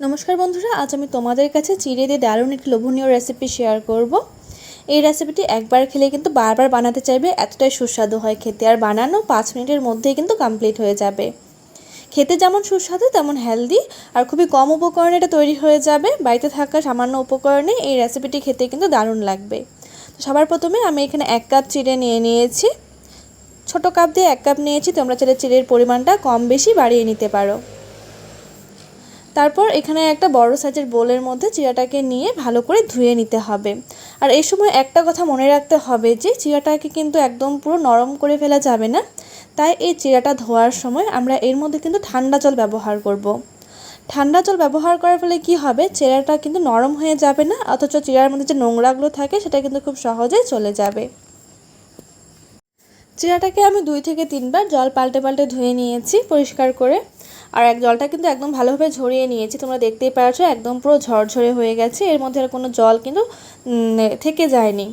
নমস্কার বন্ধুরা, আজ আমি তোমাদের কাছে চিড়ে দিয়ে দারুণ একটি লোভনীয় রেসিপি শেয়ার করব। এই রেসিপিটি একবার খেলে কিন্তু বারবার বানাতে চাইবে, এতটাই সুস্বাদু হয় খেতে। আর বানানো পাঁচ মিনিটের মধ্যেই কিন্তু কমপ্লিট হয়ে যাবে। খেতে যেমন সুস্বাদু, তেমন হেলদি আর খুবই কম উপকরণে এটা তৈরি হয়ে যাবে। বাড়িতে থাকা সামান্য উপকরণে এই রেসিপিটি খেতে কিন্তু দারুণ লাগবে। তো সবার প্রথমে আমি এখানে এক কাপ চিড়ে নিয়ে নিয়েছি। ছোট কাপ দিয়ে এক কাপ নিয়েছি, তোমরা চাইলে চিড়ের পরিমাণটা কম বেশি বাড়িয়ে নিতে পারো। তারপর এখানে একটা বড় সাইজের বোলের মধ্যে চিরাটাকে নিয়ে ভালো করে ধুয়ে নিতে হবে। আর এই সময় একটা কথা মনে রাখতে হবে যে, চিরাটাকে কিন্তু একদম পুরো নরম করে ফেলা যাবে না। তাই এই চিরাটা ধোয়ার সময় আমরা এর মধ্যে কিন্তু ঠান্ডা জল ব্যবহার করব। ঠান্ডা জল ব্যবহার করার ফলে কি হবে? চিরাটা কিন্তু নরম হয়ে যাবে না, অথচ চিরার মধ্যে যে নোংরাগুলো থাকে, সেটা কিন্তু খুব সহজেই চলে যাবে। চিরাটাকে আমি দুই থেকে তিনবার জল পাল্টে পাল্টে ধুয়ে নিয়েছি পরিষ্কার করে। আর এক জলটা কিন্তু একদম ভালোভাবে ঝরিয়ে নিয়েছি। তোমরা দেখতেই পারছ, একদম পুরো ঝরঝরে হয়ে গেছে। এর মধ্যে আর কোনো জল কিন্তু থেকে যায়নি।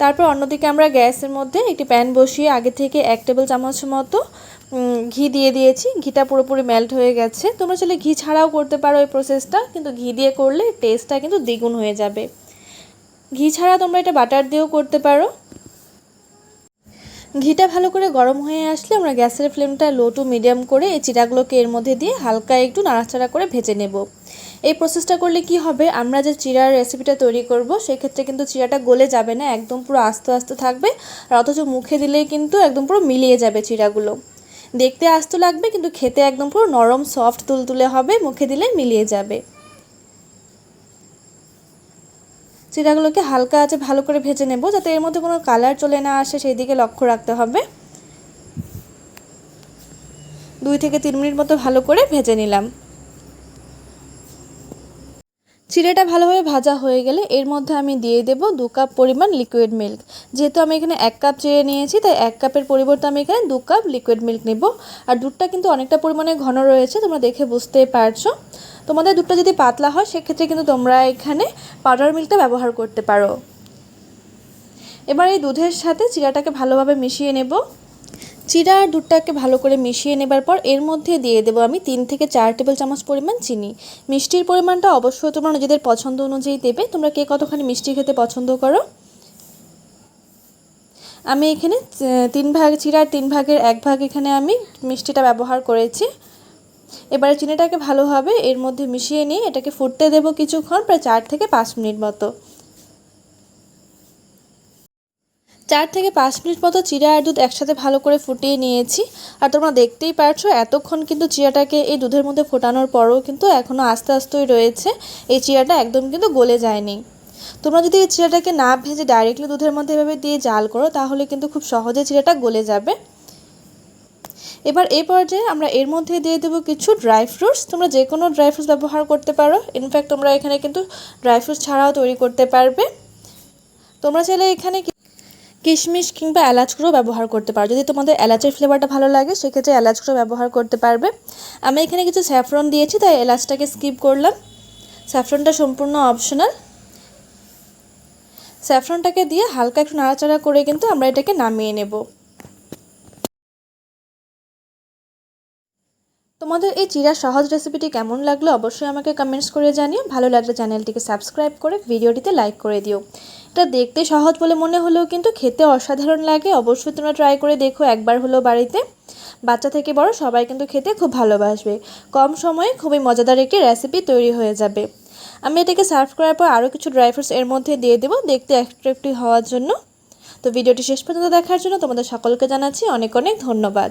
তারপর অন্যদিকে আমরা গ্যাসের মধ্যে একটি প্যান বসিয়ে আগে থেকে এক টেবিল চামচ মতো ঘি দিয়ে দিয়েছি। ঘিটা পুরোপুরি মেল্ট হয়ে গেছে। তোমরা চাইলে ঘি ছাড়াও করতে পারো এই প্রসেসটা কিন্তু ঘি দিয়ে করলে টেস্টটা কিন্তু দ্বিগুণ হয়ে যাবে। ঘি ছাড়া তোমরা এটা বাটার দিয়েও করতে পারো। ঘিটা ভালো করে গরম হয়ে আসলে আমরা গ্যাসের ফ্লেমটা লো টু মিডিয়াম করে এই চিরাগুলোকে এর মধ্যে দিয়ে হালকা একটু নাড়াচাড়া করে ভেজে নেব। এই প্রসেসটা করলে কি হবে? আমরা যে চিরার রেসিপিটা তৈরি করব, সেক্ষেত্রে কিন্তু চিরাটা গলে যাবে না, একদম পুরো আস্তে আস্তে থাকবে আর অথচ মুখে দিলেই কিন্তু একদম পুরো মিলিয়ে যাবে চিরাগুলো। দেখতে আস্ত লাগবে কিন্তু খেতে একদম পুরো নরম সফট তুলতুলে হবে, মুখে দিলে মিলিয়ে যাবে। চিরাগুলোকে হালকা আছে ভালো করে ভেজে নেব যাতে এর মধ্যে কোনো কালার চলে না আসে, সেই দিকে লক্ষ্য রাখতে হবে। দুই থেকে তিন মিনিট মতো ভালো করে ভেজে নিলাম। চিড়েটা ভালোভাবে ভাজা হয়ে গেলে এর মধ্যে আমি দিয়ে দেব দু কাপ পরিমাণ লিকুইড মিল্ক যেহেতু আমি এখানে এক কাপ চিড়ে নিয়েছি, তাই এক কাপের পরিবর্তে আমি এখানে দু কাপ লিকুইড মিল্ক নেব। আর দুধটা কিন্তু অনেকটা পরিমাণে ঘন রয়েছে, তোমরা দেখে বুঝতেই পারছ। তোমাদের দুধটা যদি পাতলা হয়, সেক্ষেত্রে কিন্তু তোমরা এখানে পাউডার মিল্কটা ব্যবহার করতে পারো। এবার এই দুধের সাথে চিরাটাকে ভালোভাবে মিশিয়ে নেব। চিরা আর দুধটাকে ভালো করে মিশিয়ে নেবার পর এর মধ্যে দিয়ে দেবো আমি তিন থেকে চার টেবিল চামচ পরিমাণ চিনি। মিষ্টির পরিমাণটা অবশ্যই তোমরা নিজেদের পছন্দ অনুযায়ী দেবে। তোমরা কে কতখানি মিষ্টি খেতে পছন্দ করো। আমি এখানে তিন ভাগ, চিরার তিন ভাগের এক ভাগ এখানে আমি মিষ্টিটা ব্যবহার করেছি। এবারে চিনিটাকে ভালোভাবে এর মধ্যে মিশিয়ে নিয়ে এটাকে ফুটতে দেব কিছুক্ষণ, প্রায় চার থেকে পাঁচ মিনিট মতো। চার থেকে পাঁচ মিনিট মতো চিরা আর দুধ একসাথে ভালো করে ফুটিয়ে নিয়েছি। আর তোমরা দেখতেই পারছ, এতক্ষণ কিন্তু চিরাটাকে এই দুধের মধ্যে ফোটানোর পরও কিন্তু এখনও আস্তে আস্তেই রয়েছে। এই চিরাটা একদম কিন্তু গলে যায়নি। তোমরা যদি এই চিরাটাকে না ভেজে ডাইরেক্টলি দুধের মধ্যে এভাবে দিয়ে জাল করো, তাহলে কিন্তু খুব সহজে চিরাটা গলে যাবে। এবার এই পর্যায়ে আমরা এর মধ্যে দিয়ে দেবো কিছু ড্রাই ফ্রুটস তোমরা যে কোনো ড্রাই ফ্রুটস ব্যবহার করতে পারো। ইনফ্যাক্ট তোমরা এখানে কিন্তু ড্রাই ফ্রুটস ছাড়াও তৈরি করতে পারবে। তোমরা চাইলে এখানে কিশমিশ কিংবা এলাচ ব্যবহার করতে পারো। যদি তোমাদের এলাচের ফ্লেভারটা ভালো লাগে, সেক্ষেত্রে এলাচ ব্যবহার করতে পারবে। আমি এখানে কিছু স্যাফরন দিয়েছি, তাই এলাচটাকে স্কিপ করলাম। স্যাফরনটা সম্পূর্ণ অপশনাল স্যাফরনটাকে দিয়ে হালকা একটু নাড়াচাড়া করে কিন্তু আমরা এটাকে নামিয়ে নেব। তোমাদের এই চিরা সহজ রেসিপিটি কেমন লাগল অবশ্যই আমাকে কমেন্টস করে জানিও। ভালো লাগলে চ্যানেলটিকে সাবস্ক্রাইব করে ভিডিওটিতে লাইক করে দিও। এটা দেখতে সহজ বলে মনে হলেও কিন্তু খেতে অসাধারণ লাগে। অবশ্যই তোমরা ট্রাই করে দেখো একবার হলো বাড়িতে। বাচ্চা থেকে বড় সবাই কিন্তু খেতে খুব ভালোবাসবে। কম সময়ে খুবই মজাদার একটি রেসিপি তৈরি হয়ে যাবে। আমি এটাকে সার্ভ করার পর আরও কিছু ড্রাই ফ্রুটস এর মধ্যে দিয়ে দেবো দেখতে অ্যাট্রাক্টিভ হওয়ার জন্য। তো ভিডিওটি শেষ পর্যন্ত দেখার জন্য তোমাদের সকলকে জানাচ্ছি অনেক অনেক ধন্যবাদ।